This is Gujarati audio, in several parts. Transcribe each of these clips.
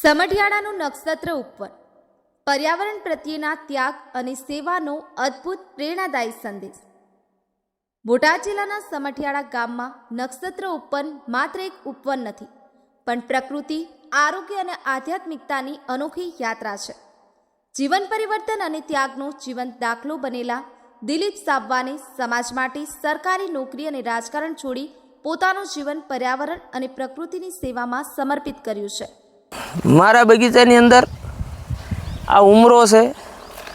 સમઢિયાળાનું નક્ષત્ર ઉપર પર્યાવરણ પ્રત્યેના ત્યાગ અને સેવાનો અદ્ભુત પ્રેરણાદાયી સંદેશ. બોટાદ જિલ્લાના સમઢિયાળા ગામમાં નક્ષત્ર ઉપવન માત્ર એક ઉપવન નથી, પણ પ્રકૃતિ, આરોગ્ય અને આધ્યાત્મિકતાની અનોખી યાત્રા છે. જીવન પરિવર્તન અને ત્યાગનો જીવંત દાખલો બનેલા દિલીપ સાબવાને સમાજ માટે સરકારી નોકરી અને રાજકારણ છોડી પોતાનું જીવન પર્યાવરણ અને પ્રકૃતિની સેવામાં સમર્પિત કર્યું છે. મારા બગીચાની અંદર આ ઉમરો છે,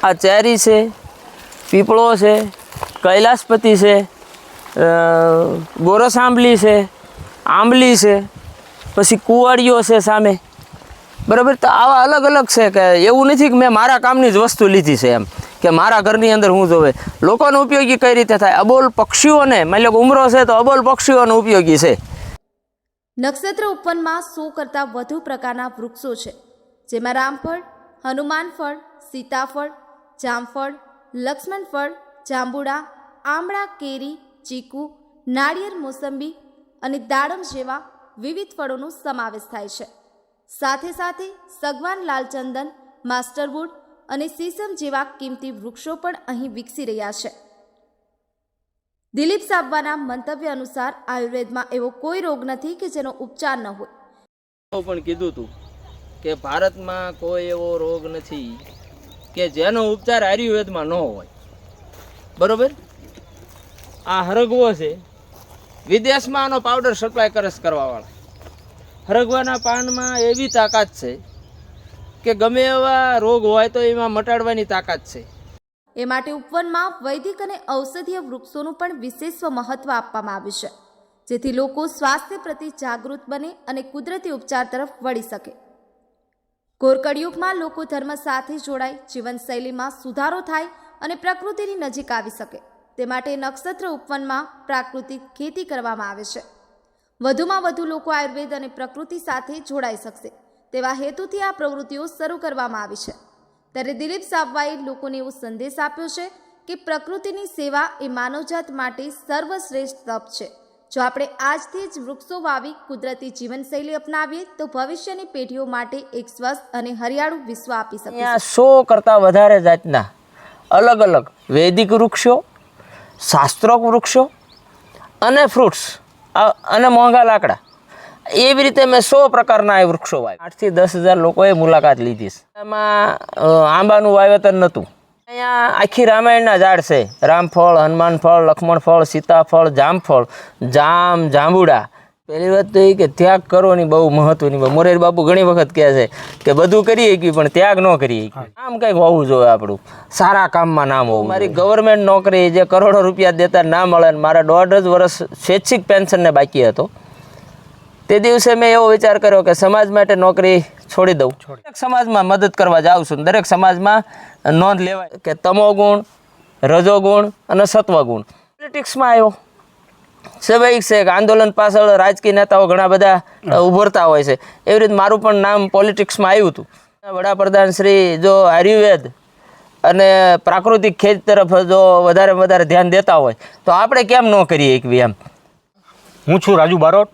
આ ચેરી છે, પીપળો છે, કૈલાસપતિ છે ગોરસ આંબલી છે આંબલી છે, પછી કુવાડીઓ છે સામે. બરાબર? તો આવા અલગ અલગ છે કે એવું નથી કે મેં મારા કામની જ વસ્તુ લીધી છે એમ, કે મારા ઘરની અંદર હું જોવે. લોકોનો ઉપયોગી કઈ રીતે થાય? અબોલ પક્ષીઓને, માની લો ઉમરો છે તો અબોલ પક્ષીઓનો ઉપયોગી છે. નક્ષત્ર ઉપવનમાં સો કરતાં વધુ પ્રકારના વૃક્ષો છે, જેમાં રામફળ, હનુમાનફળ, સીતાફળ, જામફળ, લક્ષ્મણફળ, જાંબુડા, આમળા, કેરી, ચીકુ, નાળિયેર, મોસંબી અને દાડમ જેવા વિવિધ ફળોનો સમાવેશ થાય છે. સાથે સાથે સગવાન લાલચંદન, માસ્ટરવુડ અને સીસમ જેવા કિંમતી વૃક્ષો પણ અહીં વિકસી રહ્યા છે. દિલીપ સાબવાના મંતવ્ય અનુસાર આયુર્વેદમાં એવો કોઈ રોગ નથી કે જેનો ઉપચાર ન હોય. પણ કીધું હતું કે ભારતમાં કોઈ એવો રોગ નથી કે જેનો ઉપચાર આયુર્વેદમાં ન હોય. બરોબર? આ હરગવો છે. વિદેશમાં આનો પાવડર સપ્લાય કરસ કરવાવાળા. હરગવાના પાનમાં એવી તાકાત છે કે ગમે એવા રોગ હોય તો એમાં મટાડવાની તાકાત છે. એ માટે ઉપવનમાં વૈદિક અને ઔષધીય વૃક્ષોનું પણ વિશેષ મહત્વ આપવામાં આવ્યું છે, જેથી લોકો સ્વાસ્થ્ય પ્રતિ જાગૃત બને અને કુદરતી ઉપચાર તરફ વળી શકે. કોરકળયુગમાં લોકો ધર્મ સાથે જોડાય, જીવનશૈલીમાં સુધારો થાય અને પ્રકૃતિની નજીક આવી શકે. તે માટે નક્ષત્ર ઉપવનમાં પ્રાકૃતિક ખેતી કરવામાં આવે છે. વધુમાં વધુ લોકો આયુર્વેદ અને પ્રકૃતિ સાથે જોડાઈ શકશે. તેવા હેતુથી આ પ્રવૃત્તિઓ શરૂ કરવામાં આવી છે. ત્યારે દિલીપ સાબવાએ લોકોને એવો સંદેશ આપ્યો છે કે પ્રકૃતિની સેવા એ માનવજાત માટે સર્વશ્રેષ્ઠ તપ છે. જો આપણે આજથી જ વૃક્ષો વાવી કુદરતી જીવનશૈલી અપનાવીએ તો ભવિષ્યની પેઢીઓ માટે એક સ્વસ્થ અને હરિયાળું વિશ્વ આપી શકીએ સો કરતાં વધારે જાતના અલગ અલગ વૈદિક વૃક્ષો શાસ્ત્રોક વૃક્ષો અને ફ્રૂટ્સ અને મોંઘા લાકડા. એવી રીતે મેં સો પ્રકારના એ વૃક્ષો વાવ્યા. આઠથી દસ હજાર લોકોએ મુલાકાત લીધી છે. એમાં આંબાનું વાવેતર નહોતું. અહીંયા આખી રામાયણના ઝાડ છે. રામફળ હનુમાન ફળ લક્ષ્મણ ફળ સીતાફળ જામફળ જામ જાંબુડા. પહેલી વાત તો એ કે ત્યાગ કરવાની બહુ મહત્વની મોરેર બાપુ ઘણી વખત કહે છે કે બધું કરી શકીએ પણ ત્યાગ ન કરી આમ કંઈક હોવું જોઈએ આપણું. સારા કામમાં નામ હોવું મારી ગવર્મેન્ટ નોકરી જે કરોડો રૂપિયા દેતા ના મળે ને મારા દોઢ જ વર્ષ સ્વૈચ્છિક પેન્શનને બાકી હતો. તે દિવસે મેં એવો વિચાર કર્યો કે સમાજ માટે નોકરી છોડી દઉં. દરેક સમાજમાં મદદ કરવા જાઉં છું. દરેક સમાજમાં નોંધ લેવાય કે તમોગુણ રજોગુણ અને સત્વગુણ પોલિટિક્સમાં આવ્યો. સ્વાભાવિક છે કે આંદોલન પાછળ રાજકીય નેતાઓ ઘણા બધા ઉભરતા હોય છે. એવી રીતે મારું પણ નામ પોલિટિક્સમાં આવ્યું હતું. વડાપ્રધાન શ્રી જો આયુર્વેદ અને પ્રાકૃતિક ખેત તરફ જો વધારે વધારે ધ્યાન દેતા હોય તો આપણે કેમ ન કરીએ એકવી એમ? હું છું રાજુ બારોટ.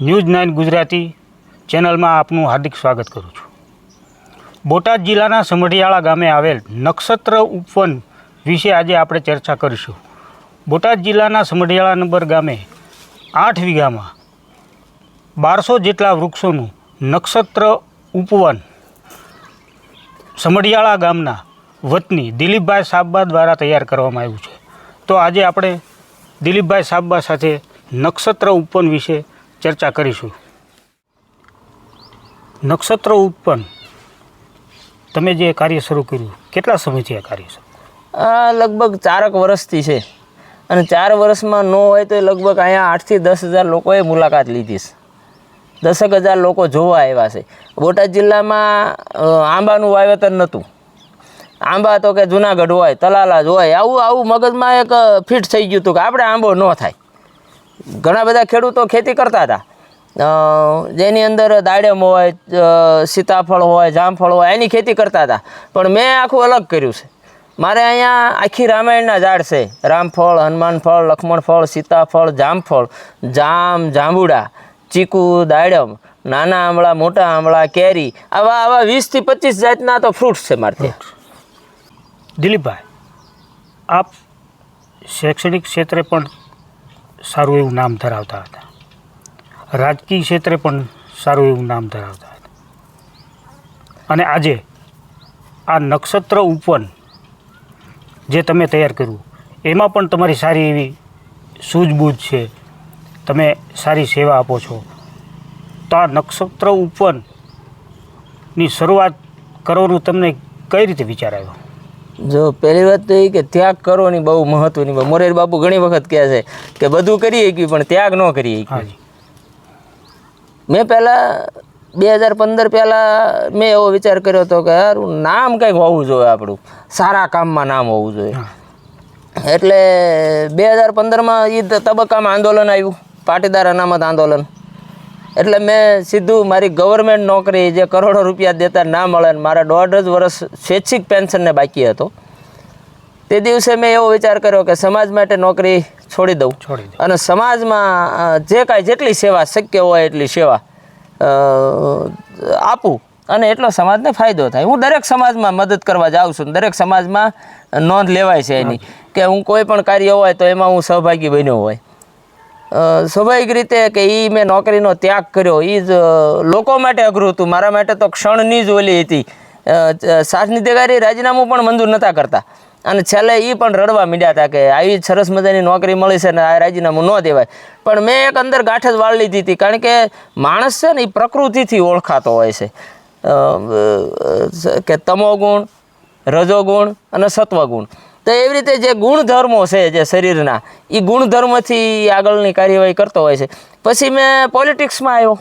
ન્યૂઝ નાઇન ગુજરાતી ચેનલમાં આપનું હાર્દિક સ્વાગત કરું છું. બોટાદ જિલ્લાના સમઢિયાળા ગામે આવેલ નક્ષત્ર ઉપવન વિશે આજે આપણે ચર્ચા કરીશું. બોટાદ જિલ્લાના સમઢિયાળા નંબર ગામે આઠ વીઘામાં બારસો જેટલા વૃક્ષોનું નક્ષત્ર ઉપવન સમઢિયાળા ગામના વતની દિલીપભાઈ સાબા દ્વારા તૈયાર કરવામાં આવ્યું છે. તો આજે આપણે દિલીપભાઈ સાબા સાથે નક્ષત્ર ઉપવન વિશે ચર્ચા કરીશું. નક્ષત્ર ઉત્પન્ન તમે જે કાર્ય શરૂ કર્યું, કેટલા સમયથી આ કાર્ય આ લગભગ ચારક વર્ષથી છે. અને ચાર વર્ષમાં ન હોય તો લગભગ અહીંયા આઠથી દસ હજાર લોકોએ મુલાકાત લીધી છે. દસક હજાર લોકો જોવા આવ્યા છે. બોટાદ જિલ્લામાં આંબાનું વાવેતર નહોતું. આંબા તો કે જુનાગઢ હોય, તલાલા જ હોય. આવું આવું મગજમાં એક ફિટ થઈ ગયું હતું કે આપણે આંબો ન થાય. ઘણા બધા ખેડૂતો ખેતી કરતા હતા. જેની અંદર દાડમ હોય સીતાફળ હોય, જામફળ હોય, એની ખેતી કરતા હતા. પણ મેં આખું અલગ કર્યું છે. મારે અહીંયા આખી રામાયણના ઝાડ છે. રામફળ હનુમાન ફળ લક્ષ્મણ ફળ સીતાફળ, જામફળ, જામ, જાંબુડા, ચીકુ, દાડમ, નાના આંબળા, મોટા આંબળા, કેરી, આવા આવા વીસથી પચીસ જાતના તો ફ્રૂટ્સ છે મારે દિલીપભાઈ, આપ શૈક્ષણિક ક્ષેત્રે પણ સારું એવું નામ ધરાવતા હતા. રાજકીય ક્ષેત્રે પણ સારું એવું નામ ધરાવતા હતા. અને આજે આ નક્ષત્ર ઉપવન જે તમે તૈયાર કર્યું, એમાં પણ તમારી સારી એવી સૂઝબૂઝ છે, તમે સારી સેવા આપો છો. તો આ નક્ષત્ર ઉપવનની શરૂઆત કરવાનું તમને કઈ રીતે વિચાર આવ્યો? જો પહેલી વાત તો એ કે ત્યાગ કરવાની બહુ મહત્વની વાત. મોરારી બાપુ ઘણી વખત કહે છે કે બધું કરી શક્યું પણ ત્યાગ ન કરી શક્યું. મેં પહેલાં બે હજાર પંદર પહેલાં મેં એવો વિચાર કર્યો હતો કે યાર નામ કંઈક હોવું જોઈએ આપણું. સારા કામમાં નામ હોવું જોઈએ. એટલે બે હજાર પંદરમાં એ તબક્કામાં આંદોલન આવ્યું. પાટીદાર અનામત આંદોલન. એટલે મેં સીધું મારી ગવર્મેન્ટ નોકરી જે કરોડો રૂપિયા દેતા ના મળે ને મારા દોઢ જ વર્ષ સ્વૈચ્છિક પેન્શનને બાકી હતો. તે દિવસે મેં એવો વિચાર કર્યો કે સમાજ માટે નોકરી છોડી દઉં. અને સમાજમાં જે કાંઈ જેટલી સેવા શક્ય હોય એટલી સેવા આપું. અને એટલો સમાજને ફાયદો થાય. હું દરેક સમાજમાં મદદ કરવા જાઉં છું દરેક સમાજમાં નોંધ લેવાય છે એની. કે હું કોઈ પણ કાર્ય હોય તો એમાં હું સહભાગી બન્યો હોય. સ્વાભાવિક રીતે કે એ મેં નોકરીનો ત્યાગ કર્યો. એ જ લોકો માટે અઘરું હતું. મારા માટે તો ક્ષણની જ ઓલી હતી. શાસની દેગારી રાજીનામું પણ મંજૂર નહોતા કરતા. અને છેલ્લે એ પણ રડવા મીડ્યા હતા કે આવી સરસ મજાની નોકરી મળી છે ને આ રાજીનામું ન દેવાય. પણ મેં એક અંદર ગાંઠ જ વાળ લીધી હતી. કારણ કે માણસ છે ને એ પ્રકૃતિથી ઓળખાતો હોય છે. કે તમોગુણ, રજોગુણ અને સત્વગુણ. તો એવી રીતે જે ગુણધર્મો છે જે શરીરના એ ગુણધર્મથી આગળની કાર્યવાહી કરતો હોય છે. પછી મેં પોલિટિક્સમાં આવ્યો.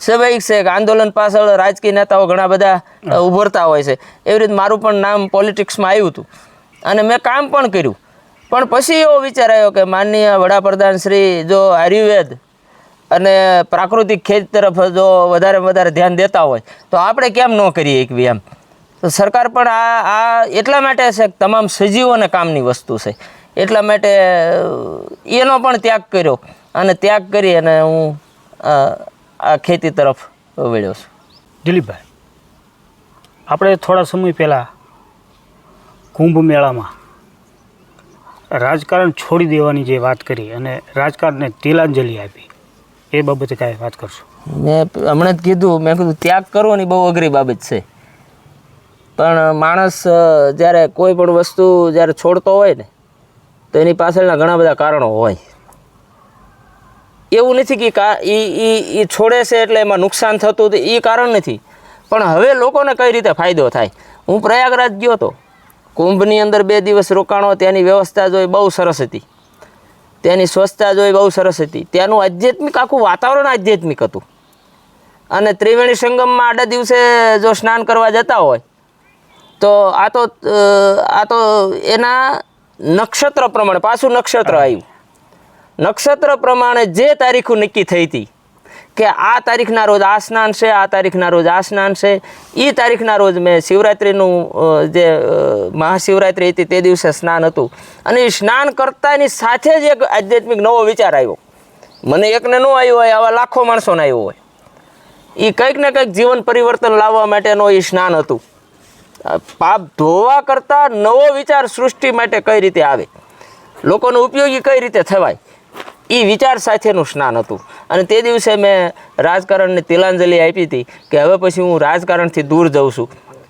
સ્વાભાવિક છે કે આંદોલન પાછળ રાજકીય નેતાઓ ઘણા બધા ઉભરતા હોય છે. એવી રીતે મારું પણ નામ પોલિટિક્સમાં આવ્યું હતું. અને મેં કામ પણ કર્યું. પણ પછી એવો વિચાર આવ્યો કે માનનીય વડાપ્રધાન શ્રી જો આયુર્વેદ અને પ્રાકૃતિક ખેતી તરફ જો વધારે વધારે ધ્યાન દેતા હોય, તો આપણે કેમ ન કરીએ એકવી એમ? તો સરકાર પણ આ આ એટલા માટે છે કે તમામ સજીવોને કામની વસ્તુ છે. એટલા માટે એનો પણ ત્યાગ કર્યો. અને ત્યાગ કરી અને હું આ ખેતી તરફ વળ્યો છું. દિલીપભાઈ આપણે થોડા સમય પહેલાં કુંભ મેળામાં રાજકારણ છોડી દેવાની જે વાત કરી અને રાજકારણને તિલાંજલિ આપી એ બાબતે કાંઈ વાત કરશું? મેં હમણાં જ કીધું મેં કીધું ત્યાગ કરવાની બહુ અઘરી બાબત છે. પણ માણસ જ્યારે કોઈ પણ વસ્તુ જ્યારે છોડતો હોય ને, તો એની પાછળના ઘણા બધા કારણો હોય. એવું નથી કે એ એ એ છોડે છે એટલે એમાં નુકસાન થતું એ કારણ નથી. પણ હવે લોકોને કઈ રીતે ફાયદો થાય? હું પ્રયાગરાજ ગયો હતો. કુંભની અંદર બે દિવસ રોકાણો, ત્યાંની વ્યવસ્થા જોઈ બહુ સરસ હતી. ત્યાંની સ્વચ્છતા જોઈ બહુ સરસ હતી. ત્યાંનું આધ્યાત્મિક, આખું વાતાવરણ આધ્યાત્મિક હતું. અને ત્રિવેણી સંગમમાં આડા દિવસે જો સ્નાન કરવા જતા હોય તો આ તો આ તો એના નક્ષત્ર પ્રમાણે પાછું નક્ષત્ર આવ્યું. નક્ષત્ર પ્રમાણે જે તારીખો નક્કી થઈ હતી કે આ તારીખના રોજ આ સ્નાન છે આ તારીખના રોજ આ સ્નાન છે એ તારીખના રોજ મેં શિવરાત્રિનું જે મહાશિવરાત્રિ હતી તે દિવસે સ્નાન હતું. અને એ સ્નાન કરતાની સાથે જ એક આધ્યાત્મિક નવો વિચાર આવ્યો. મને એકને ન આવ્યો હોય આવા લાખો માણસોને આવ્યો હોય. એ કંઈક ને કંઈક જીવન પરિવર્તન લાવવા માટેનો એ સ્નાન હતું. પાપ ધોવા કરતાં નવો વિચાર સૃષ્ટિ માટે કઈ રીતે આવે? લોકોનો ઉપયોગી કઈ રીતે થવાય? એ વિચાર સાથેનું સ્નાન હતું. અને તે દિવસે મેં રાજકારણને તિલાંજલિ આપી હતી કે હવે પછી હું રાજકારણથી દૂર જઉં છું.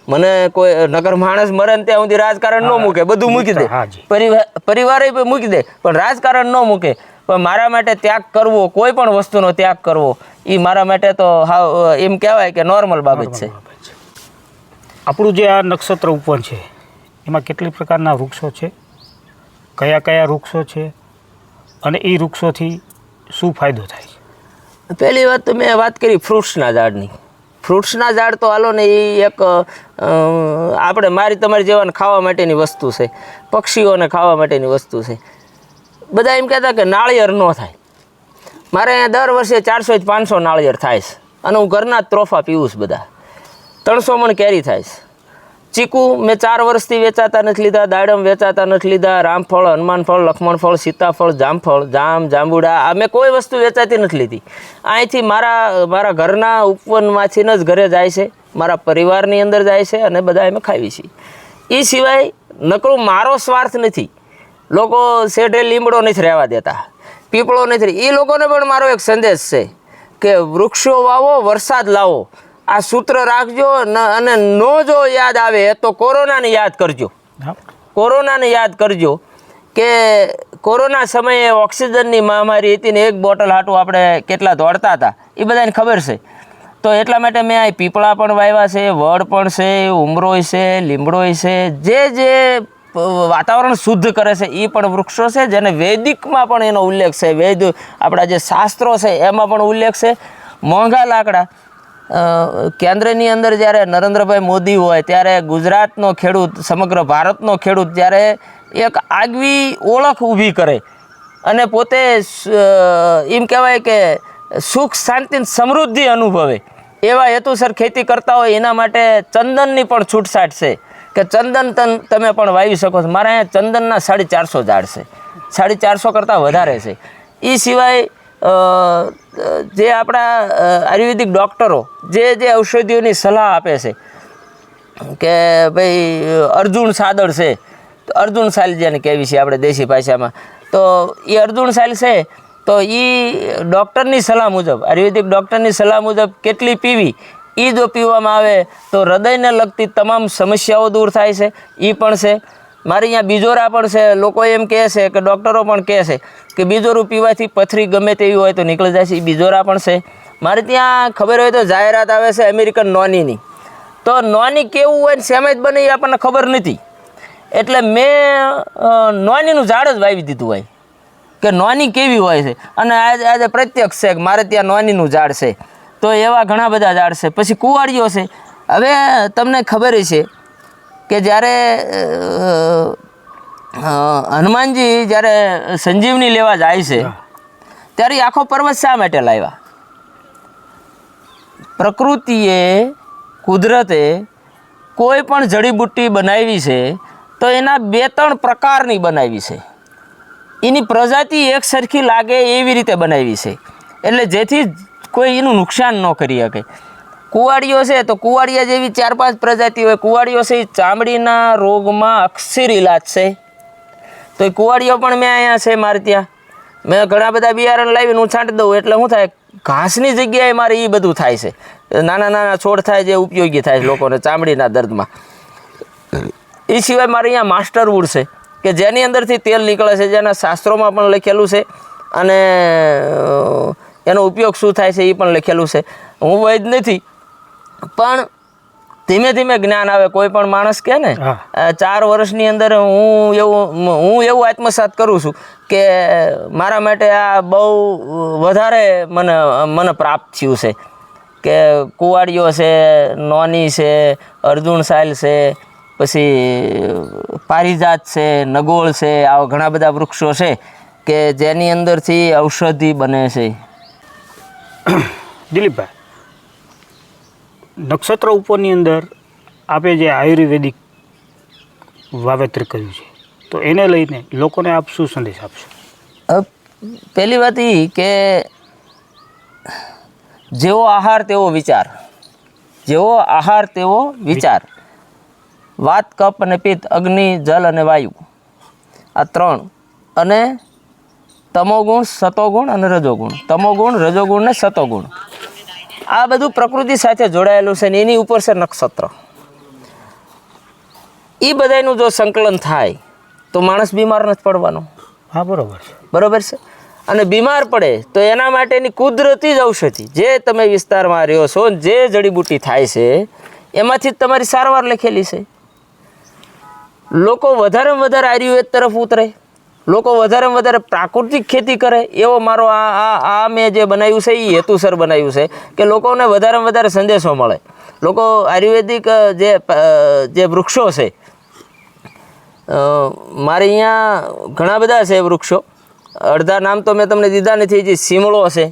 મને કોઈ નગર માણસ મરે ને ત્યાં સુધી રાજકારણ ન મૂકે બધું મૂકી દે. પરિવાર પરિવારે મૂકી દે પણ રાજકારણ ન મૂકે. પણ મારા માટે ત્યાગ કરવો કોઈ પણ વસ્તુનો ત્યાગ કરવો એ મારા માટે તો હાવ એમ કહેવાય કે નોર્મલ બાબત છે. આપણું જે આ નક્ષત્ર ઉપવન છે, એમાં કેટલી પ્રકારના વૃક્ષો છે? કયા કયા વૃક્ષો છે? અને એ વૃક્ષોથી શું ફાયદો થાય પહેલી વાત તો મેં વાત કરી ફ્રૂટ્સના ઝાડની. ફ્રૂટ્સના ઝાડ તો હાલો ને એ એક આપણે મારી તમારી જેવાને ખાવા માટેની વસ્તુ છે, પક્ષીઓને ખાવા માટેની વસ્તુ છે. બધા એમ કહેતા કે નાળિયેર ન થાય. મારે અહીંયા દર વર્ષે ચારસો જ પાંચસો નાળિયેર થાય છે. અને હું ઘરના ત્રોફા પીવું છું બધા. ત્રણસો મણ કેરી થાય છે. ચીકુ મેં ચાર વર્ષથી વેચાતા નથી લીધા, દાડમ વેચાતા નથી લીધા, રામફળ, હનુમાનફળ લક્ષ્મણફળ સીતાફળ, જામફળ, જામ, જાંબુડા, આ મેં કોઈ વસ્તુ વેચાતી નથી લીધી. અહીંથી મારા મારા ઘરના ઉપવનમાંથી જ ઘરે જાય છે, મારા પરિવારની અંદર જાય છે અને બધા અમે ખાવી છીએ. એ સિવાય નકરું મારો સ્વાર્થ નથી. લોકો શેઢે લીમડો નથી રહેવા દેતા, પીપળો નથી એ લોકોને પણ મારો એક સંદેશ છે કે વૃક્ષો વાવો, વરસાદ લાવો. આ સૂત્ર રાખજો અને નો જો યાદ આવે તો કોરોનાને યાદ કરજો. કોરોનાને યાદ કરજો કે કોરોના સમયે ઓક્સિજનની મહામારી હતી ને એક બોટલ હાટું આપણે કેટલા દોડતા હતા એ બધાને ખબર છે. તો એટલા માટે મેં આ પીપળા પણ વાવ્યા છે વડ પણ છે ઉમરોય છે લીમડોય છે જે જે વાતાવરણ શુદ્ધ કરે છે એ પણ વૃક્ષો છે જેને વૈદિકમાં પણ એનો ઉલ્લેખ છે. વૈદ આપણા જે શાસ્ત્રો છે એમાં પણ ઉલ્લેખ છે. મોંઘા લાકડા કેન્દ્રની અંદર જ્યારે નરેન્દ્રભાઈ મોદી હોય, ત્યારે ગુજરાતનો ખેડૂત, સમગ્ર ભારતનો ખેડૂત જ્યારે એક આગવી ઓળખ ઊભી કરે અને પોતે એમ કહેવાય કે સુખ, શાંતિ સમૃદ્ધિ અનુભવે. એવા હેતુસર ખેતી કરતા હોય, એના માટે ચંદનની પણ છૂટછાટ છે કે ચંદન તન તમે પણ વાવી શકો છો. મારા અહીંયા ચંદનના સાડી ચારસો ઝાડ છે. સાડી ચારસો કરતાં વધારે છે. એ સિવાય જે આપણા આયુર્વેદિક ડૉક્ટરો જે જે ઔષધિઓની સલાહ આપે છે કે ભાઈ, અર્જુન સાદળ છે, તો અર્જુન સાલ જેને કહેવી છે આપણે દેશી ભાષામાં, તો એ અર્જુન સાલ છે, તો એ ડૉક્ટરની સલાહ મુજબ, આયુર્વેદિક ડૉક્ટરની સલાહ મુજબ કેટલી પીવી એ જો પીવામાં આવે, તો હૃદયને લગતી તમામ સમસ્યાઓ દૂર થાય છે એ પણ છે. મારે અહીંયા બીજોરા પણ છે, લોકો એમ કહે છે કે ડૉક્ટરો પણ કહે છે કે બીજોરું પીવાથી પથરી ગમે તેવી હોય તો નીકળી જાય છે એ બીજોરા પણ છે. મારે ત્યાં ખબર હોય તો જાહેરાત આવે છે અમેરિકન નોનીની. તો નોની કેવું હોય ને સેમ જ બને એ આપણને ખબર નથી. એટલે મેં નોનીનું ઝાડ જ વાવી દીધું હોય. કે નોની કેવી હોય છે? અને આજે આજે પ્રત્યક્ષ છે કે મારે ત્યાં નોનીનું ઝાડ છે. તો એવા ઘણા બધા ઝાડ છે. પછી કુવાડીઓ છે. હવે તમને ખબર છે કે જ્યારે હનુમાનજી જ્યારે સંજીવની લેવા જાય છે ત્યારે આખો પર્વત શા માટે લાવ્યા? પ્રકૃતિએ કુદરતે કોઈ પણ જડીબુટ્ટી બનાવી છે તો એના બે ત્રણ પ્રકારની બનાવી છે. એની પ્રજાતિ એક સરખી લાગે એવી રીતે બનાવી છે. એટલે જેથી કોઈ એનું નુકસાન ન કરી શકે. કુવાડીઓ છે તો કુવાડિયા જેવી ચાર પાંચ પ્રજાતિ હોય. કુવાડીઓ છે એ ચામડીના રોગમાં અક્ષર ઇલાજ છે. તો એ કુવાડીઓ પણ મેં અહીંયા છે મારે ત્યાં. મેં ઘણા બધા બિયારણ લાવીને હું છાંટી દઉં. એટલે શું થાય? ઘાસની જગ્યાએ મારે એ બધું થાય છે. નાના નાના છોડ થાય જે ઉપયોગી થાય છે લોકોને ચામડીના દર્દમાં. એ સિવાય મારે અહીંયા માસ્ટર વુડ છે કે જેની અંદરથી તેલ નીકળે છે, જેના શાસ્ત્રોમાં પણ લખેલું છે અને એનો ઉપયોગ શું થાય છે એ પણ લખેલું છે. હું વૈદ નથી પણ ધીમે ધીમે જ્ઞાન આવે. કોઈ પણ માણસ કે ને. ચાર વર્ષની અંદર હું એવું હું એવું આત્મસાત કરું છું કે મારા માટે આ બહુ વધારે મને મને પ્રાપ્ત થયું છે. કે કુવાડીઓ છે નોની છે અર્જુન સાયલ છે પછી પારિજાત છે નગોળ છે આવા ઘણા બધા વૃક્ષો છે કે જેની અંદરથી ઔષધિ બને છે. દિલીપભાઈ નક્ષત્ર ઉપરની અંદર આપે જે આયુર્વેદિક વાવેતર કર્યું છે, તો એને લઈને લોકોને આપ શું સંદેશ આપશો? પહેલી વાત એ કે જેવો આહાર તેવો વિચાર. જેવો આહાર તેવો વિચાર. વાત, કપ અને પિત્ત, અગ્નિ, જલ અને વાયુ. આ ત્રણ. અને તમોગુણ, સતોગુણ અને રજોગુણ. તમોગુણ, રજોગુણ ને સતોગુણ. આ બધું પ્રકૃતિ સાથે જોડાયેલું છે ને એની ઉપર છે નક્ષત્ર. એ બધાનું જો સંકલન થાય તો માણસ બીમાર નથી પડવાનો. હા બરોબર છે. બરોબર છે? અને બીમાર પડે તો એના માટેની કુદરતી જ ઔષધિ જે તમે વિસ્તારમાં રહ્યો છો જે જડીબુટ્ટી થાય છે એમાંથી જ તમારી સારવાર લખેલી છે. લોકો વધારેમાં વધારે આયુર્વેદ તરફ ઉતરે. લોકો વધારેમાં વધારે પ્રાકૃતિક ખેતી કરે. એવો મારો આ આ આ મેં જે બનાવ્યું છે એ હેતુસર બનાવ્યું છે કે લોકોને વધારેમાં વધારે સંદેશો મળે. લોકો આયુર્વેદિક જે જે વૃક્ષો છે મારે અહીંયા ઘણા બધા છે વૃક્ષો. અડધા નામ તો મેં તમને દીધા નથી જે સીમળો છે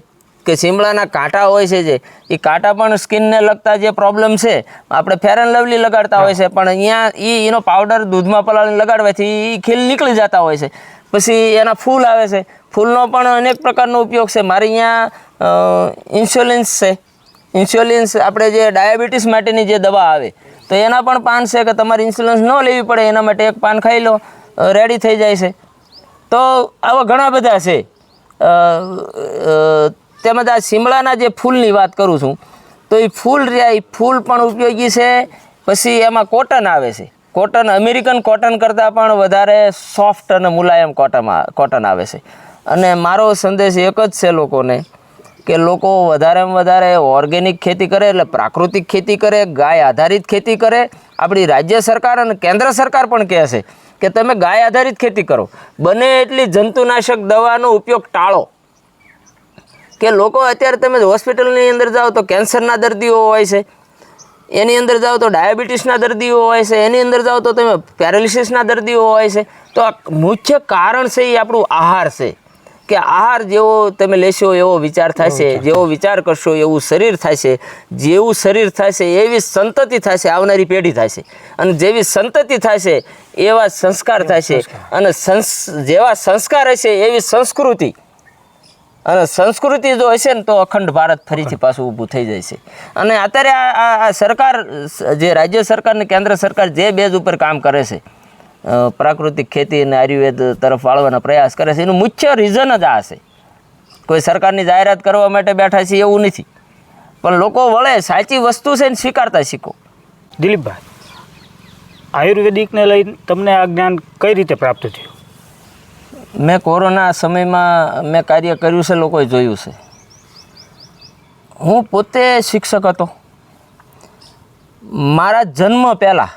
કે સીમળાના કાંટા હોય છે જે એ કાંટા પણ સ્કિનને લગતા જે પ્રોબ્લેમ છે આપણે ફેર એન્ડ લવલી લગાડતા હોય છે પણ અહીંયા એ એનો પાવડર દૂધમાં પલાળીને લગાડવાથી એ ખીલ નીકળી જતા હોય છે. પછી એના ફૂલ આવે છે. ફૂલનો પણ અનેક પ્રકારનો ઉપયોગ છે. મારે અહીંયા ઇન્સ્યુલિન્સ છે. ઇન્સ્યુલિન્સ આપણે જે ડાયાબિટીસ માટેની જે દવા આવે, તો એના પણ પાન છે કે તમારે ઇન્સ્યુલન્સ ન લેવી પડે, એના માટે એક પાન ખાઈ લો રેડી થઈ જાય છે. તો આવા ઘણા બધા છે. તેમજ આ શિમળાના જે ફૂલની વાત કરું છું, તો એ ફૂલ રહ્યા, એ ફૂલ પણ ઉપયોગી છે. પછી એમાં કોટન આવે છે. કોટન, અમેરિકન કોટન કરતાં પણ વધારે સોફ્ટ અને મુલાયમ કોટનમાં કોટન આવે છે. અને મારો સંદેશ એક જ છે લોકોને, કે લોકો વધારેમાં વધારે ઓર્ગેનિક ખેતી કરે એટલે પ્રાકૃતિક ખેતી કરે, ગાય આધારિત ખેતી કરે. આપણી રાજ્ય સરકાર અને કેન્દ્ર સરકાર પણ કહે છે કે તમે ગાય આધારિત ખેતી કરો. બને એટલી જંતુનાશક દવાનો ઉપયોગ ટાળો. કે લોકો અત્યારે તમે હોસ્પિટલની અંદર જાઓ તો કેન્સરના દર્દીઓ હોય છે. એની અંદર જાઓ તો ડાયાબિટીસના દર્દીઓ હોય છે એની અંદર જાઓ તો તમે પેરાલિસિસના દર્દીઓ હોય છે. તો આ મુખ્ય કારણ છે એ આપણું આહાર છે. કે આહાર જેવો તમે લેશો એવો વિચાર થશે જેવો વિચાર કરશો એવું શરીર થશે જેવું શરીર થશે એવી સંતતિ થશે આવનારી પેઢી થશે અને જેવી સંતતિ થશે એવા સંસ્કાર થશે અને સંસ જેવા સંસ્કાર હશે એવી સંસ્કૃતિ અને સંસ્કૃતિ જો હશે ને તો અખંડ ભારત ફરીથી પાછું ઊભું થઈ જાય છે. અને અત્યારે આ આ- સરકાર, જે રાજ્ય સરકાર ને કેન્દ્ર સરકાર જે બેઝ ઉપર કામ કરે છે પ્રાકૃતિક ખેતી અને આયુર્વેદ તરફ વાળવાના પ્રયાસ કરે છે, એનું મુખ્ય રીઝન જ આ છે. કોઈ સરકારની જાહેરાત કરવા માટે બેઠા છે એવું નથી. પણ લોકો વળે સાચી વસ્તુ છે ને સ્વીકારતા શીખો. દિલીપભાઈ, આયુર્વેદિકને લઈને તમને આ જ્ઞાન કઈ રીતે પ્રાપ્ત થયું? મેં કોરોના સમયમાં મેં કાર્ય કર્યું છે લોકોએ જોયું છે. હું પોતે શિક્ષક હતો. મારા જન્મ પહેલાં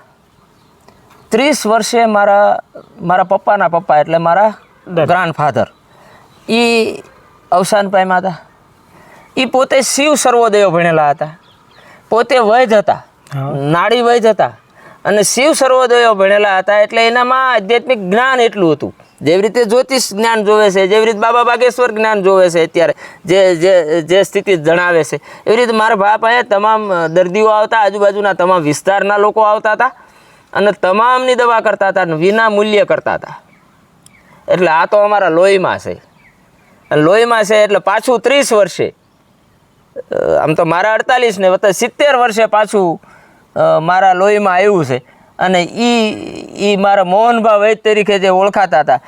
ત્રીસ વર્ષે મારા મારા પપ્પાના પપ્પા એટલે મારા. ગ્રાન્ડફાધર એ અવસાન પામ્યા હતા. એ પોતે શિવ સર્વોદયો ભણેલા હતા. પોતે વૈધ હતા. નાડી વૈધ હતા. અને શિવ સર્વોદયો ભણેલા હતા એટલે એનામાં આધ્યાત્મિક જ્ઞાન એટલું હતું. જેવી રીતે જ્યોતિષ જ્ઞાન જોવે છે, જેવી રીતે બાબા બાગેશ્વર જ્ઞાન જોવે છે અત્યારે, જે જે જે સ્થિતિ જણાવે છે. એવી રીતે મારા બાપ અહીંયા તમામ દર્દીઓ આવતા, આજુબાજુના તમામ વિસ્તારના લોકો આવતા હતા અને તમામની દવા કરતા હતા વિના મૂલ્ય કરતા હતા. એટલે આ તો અમારા લોહીમાં છે. લોહીમાં છે એટલે પાછું ત્રીસ વર્ષે આમ તો મારા અડતાલીસ ને વત્તા સિત્તેર વર્ષે પાછું મારા લોહીમાં આવ્યું છે. અને એ એ મારા મોહનભા વૈદ તરીકે જે ઓળખાતા હતા.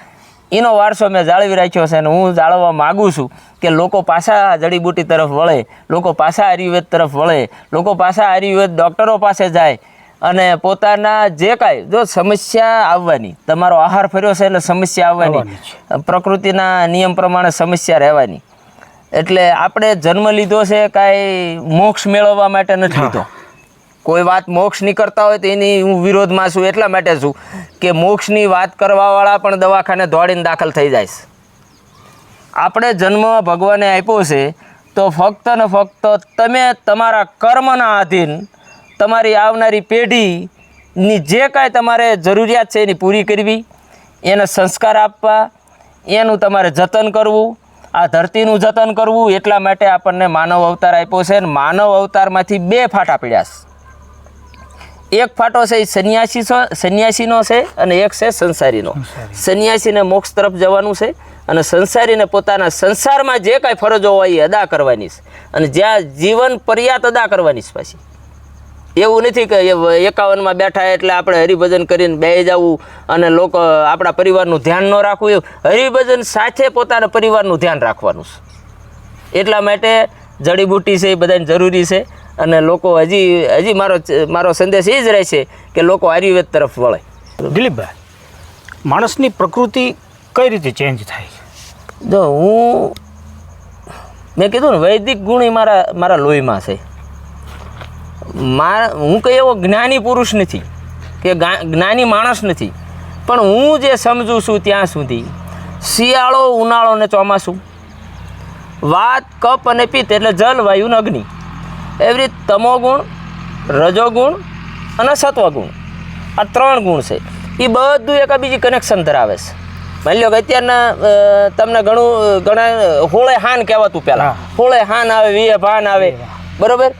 એનો વારસો મેં જાળવી રાખ્યો છે અને હું જાળવવા માગું છું કે લોકો પાછા જડીબુટી તરફ વળે લોકો પાછા આયુર્વેદ તરફ વળે લોકો પાછા આયુર્વેદ ડૉક્ટરો પાસે જાય અને પોતાના જે કાંઈ જો સમસ્યા આવવાની તમારો આહાર ફર્યો છે એટલે સમસ્યા આવવાની આવવાની પ્રકૃતિના નિયમ પ્રમાણે સમસ્યા રહેવાની. એટલે આપણે જન્મ લીધો છે કાંઈ મોક્ષ મેળવવા માટે નથી લીધો. કોઈ વાત મોક્ષની કરતા હોય તો એની હું વિરોધમાં છું એટલા માટે છું કે મોક્ષની વાત કરવાવાળા પણ દવાખાને દોડીને દાખલ થઈ જાય આપણે જન્મ ભગવાને આપ્યો છે તો ફક્ત ને ફક્ત તમે તમારા કર્મના આધીન તમારી આવનારી પેઢીની જે કાંઈ તમારે જરૂરિયાત છે એની પૂરી કરવી, એને સંસ્કાર આપવા, એનું તમારે જતન કરવું, આ ધરતીનું જતન કરવું એટલા માટે આપણને માનવ અવતાર આપ્યો છે અને માનવ અવતારમાંથી બે ફાટા પડ્યા છે. એક ફાટો છે એ સન્યાસી સન્યાસીનો છે અને એક છે સંસારીનો. સન્યાસીને મોક્ષ તરફ જવાનું છે અને સંસારીને પોતાના સંસારમાં જે કાંઈ ફરજો હોય એ અદા કરવાની છે. અને જ્યાં જીવન પર્યાત અદા કરવાની છે પાછી. એવું નથી કે એકાવનમાં બેઠા એટલે આપણે હરિભજન કરીને બે જવું અને લોકો આપણા પરિવારનું ધ્યાન ન રાખવું એવું. હરિભજન સાથે પોતાના પરિવારનું ધ્યાન રાખવાનું છે. એટલા માટે જડીબુટ્ટી છે એ બધાને જરૂરી છે. અને લોકો હજી હજી મારો મારો સંદેશ એ જ રહેશે કે લોકો આયુર્વેદ તરફ વળે. દિલીપભાઈ માણસની પ્રકૃતિ કઈ રીતે ચેન્જ થાય જો હું મેં કીધું ને વૈદિક ગુણ એ મારા મારા લોહીમાં છે. મારા હું કંઈ એવો જ્ઞાની પુરુષ નથી કે જ્ઞાની માણસ નથી. પણ હું જે સમજું છું ત્યાં સુધી શિયાળો ઉનાળો ને ચોમાસું. વાત કપ અને પિત્ત એટલે જલ વાયુ અગ્નિ. એવી રીતે તમોગુણ રજોગુણ અને સત્વગુણ. આ ત્રણ ગુણ છે. એ બધું એકાબીજી કનેક્શન ધરાવે છે. માની લો કે અત્યારના તમને ઘણું ઘણા હોળે હાન કહેવાતું પહેલાં. હોળે હાન આવે વીએ ભાન આવે. બરાબર?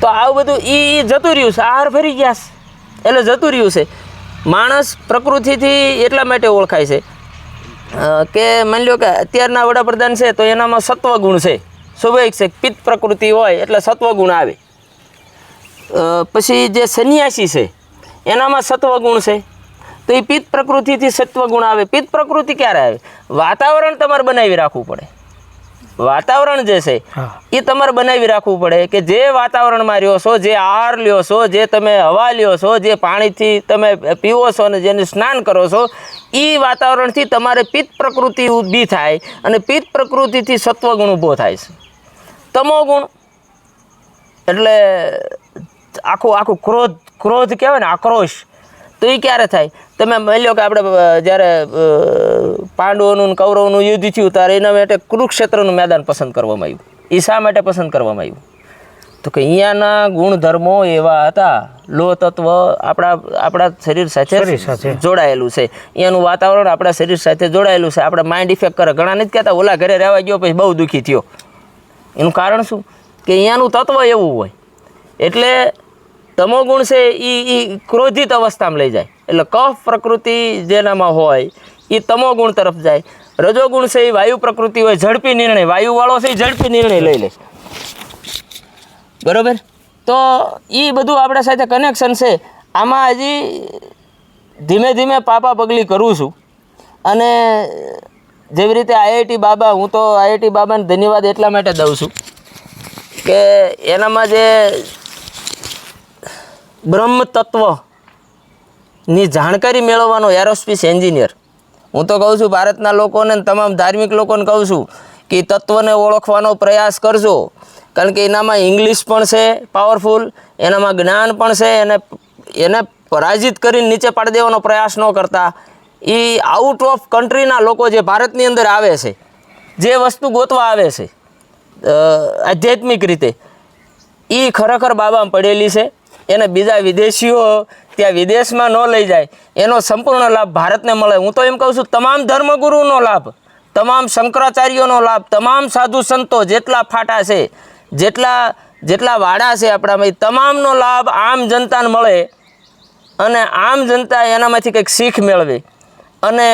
તો આવું બધું એ જતું રહ્યું છે. આહાર ફરી ગયા છે. એટલે જતું રહ્યું છે. માણસ પ્રકૃતિથી એટલા માટે ઓળખાય છે. કે માની લો કે અત્યારના વડાપ્રધાન છે તો એનામાં સત્વગુણ છે. સ્વાભાવિક છે પિત્ત પ્રકૃતિ હોય એટલે સત્વગુણ આવે. પછી જે સંન્યાસી છે એનામાં સત્વગુણ છે. તો એ પિત્ત પ્રકૃતિથી સત્વગુણ આવે. પિત્ત પ્રકૃતિ ક્યારે આવે? વાતાવરણ તમારે બનાવી રાખવું પડે. વાતાવરણ જે છે એ તમારે બનાવી રાખવું પડે કે જે વાતાવરણમાં રહ્યો છો જે આહાર લ્યો છો જે તમે હવા લ્યો છો જે પાણીથી તમે પીવો છો અને જેને સ્નાન કરો છો એ વાતાવરણથી તમારે પિત્ત પ્રકૃતિ ઊભી થાય અને પિત્ત પ્રકૃતિથી સત્વગુણ ઊભો થાય છે. તમોગુણ એટલે આખું આખું ક્રોધ ક્રોધ કહેવાય ને આક્રોશ તો એ ક્યારે થાય? તમે માની લો કે આપણે જ્યારે પાંડવોનું કૌરવનું યુદ્ધ થયું ત્યારે એના માટે કુરુક્ષેત્રનું મેદાન પસંદ કરવામાં આવ્યું. એ શા માટે પસંદ કરવામાં આવ્યું? તો કે અહીંયાના ગુણધર્મો એવા હતા. લો તત્વ આપણા આપણા શરીર સાથે શરીર સાથે. જોડાયેલું છે. અહીંયાનું વાતાવરણ આપણા શરીર સાથે જોડાયેલું છે. આપણે માઇન્ડ ઇફેક્ટ કરે. ઘણા નથી કહેતા ઓલા ઘરે રહેવા ગયો પછી બહુ દુઃખી થયો. એનું કારણ શું? કે અહીંયાનું તત્વ એવું હોય. એટલે તમોગુણ છે એ એ ક્રોધિત અવસ્થામાં લઈ જાય. એટલે કફ પ્રકૃતિ જેનામાં હોય એ તમોગુણ તરફ જાય. રજોગુણ છે એ વાયુ પ્રકૃતિ હોય, ઝડપી નિર્ણય. વાયુવાળો છે એ ઝડપી નિર્ણય લઈ લે બરાબર? તો એ બધું આપણા સાથે કનેક્શન છે. આમાં હજી ધીમે ધીમે પાપા પગલી કરું છું. અને જેવી રીતે આઈઆઈટી બાબા, હું તો આઈઆઈટી બાબાને ધન્યવાદ એટલા માટે દઉં છું કે એનામાં જે બ્રહ્મ તત્વની જાણકારી મેળવવાનો એરોસ્પેસ એન્જિનિયર. હું તો કહું છું, ભારતના લોકોને તમામ ધાર્મિક લોકોને કહું છું કે તત્વને ઓળખવાનો પ્રયાસ કરજો. કારણ કે એનામાં ઇંગ્લિશ પણ છે પાવરફુલ એનામાં જ્ઞાન પણ છે, એને એને પરાજિત કરીને નીચે પાડી દેવાનો પ્રયાસ ન કરતા. એ આઉટ ઓફ કન્ટ્રીના લોકો જે ભારતની અંદર આવે છે, જે વસ્તુ ગોતવા આવે છે આધ્યાત્મિક રીતે એ ખરેખર બાબામાં પડેલી છે. એને બીજા વિદેશીઓ ત્યાં વિદેશમાં ન લઈ જાય. એનો સંપૂર્ણ લાભ ભારતને મળે. હું તો એમ કહું છું, તમામ ધર્મગુરુનો લાભ, તમામ શંકરાચાર્યોનો લાભ, તમામ સાધુ સંતો જેટલા ફાટા છે, જેટલા જેટલા વાડા છે આપણામાં એ તમામનો લાભ આમ જનતાને મળે અને આમ જનતા એનામાંથી કંઈક શીખ મેળવે. અને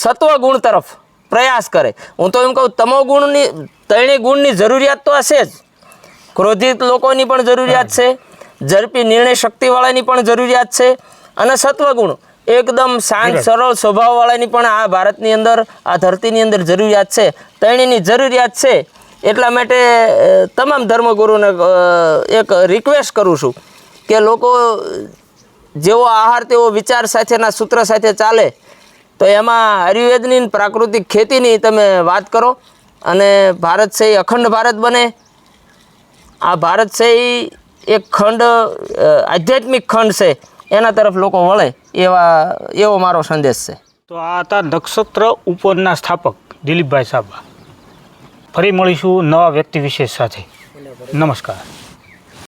સત્વ ગુણ તરફ પ્રયાસ કરે. હું તો એમ કહું તમો ગુણની ત્રણેય ગુણની જરૂરિયાત તો હશે જ. ક્રોધિત લોકોની પણ જરૂરિયાત છે. ઝડપી નિર્ણય શક્તિવાળાની પણ જરૂરિયાત છે. અને સત્વગુણ એકદમ શાંત સરળ સ્વભાવવાળાની પણ આ ભારતની અંદર આ ધરતીની અંદર જરૂરિયાત છે. ત્રણેયની જરૂરિયાત છે. એટલા માટે તમામ ધર્મગુરુને એક રિક્વેસ્ટ કરું છું કે લોકો જેવો આહાર, તેવો વિચાર સાથેના સૂત્ર સાથે ચાલે, તો એમાં આયુર્વેદની પ્રાકૃતિક ખેતીની તમે વાત કરો અને ભારત છે અખંડ ભારત બને. આ ભારત છે એક ખંડ આધ્યાત્મિક ખંડ છે, એના તરફ લોકો વળે, એવા, એવો મારો સંદેશ છે. તો આ હતા નક્ષત્ર ઉપરના સ્થાપક દિલીપભાઈ સાબા. ફરી મળીશું નવા વ્યક્તિ વિશેષ સાથે. નમસ્કાર.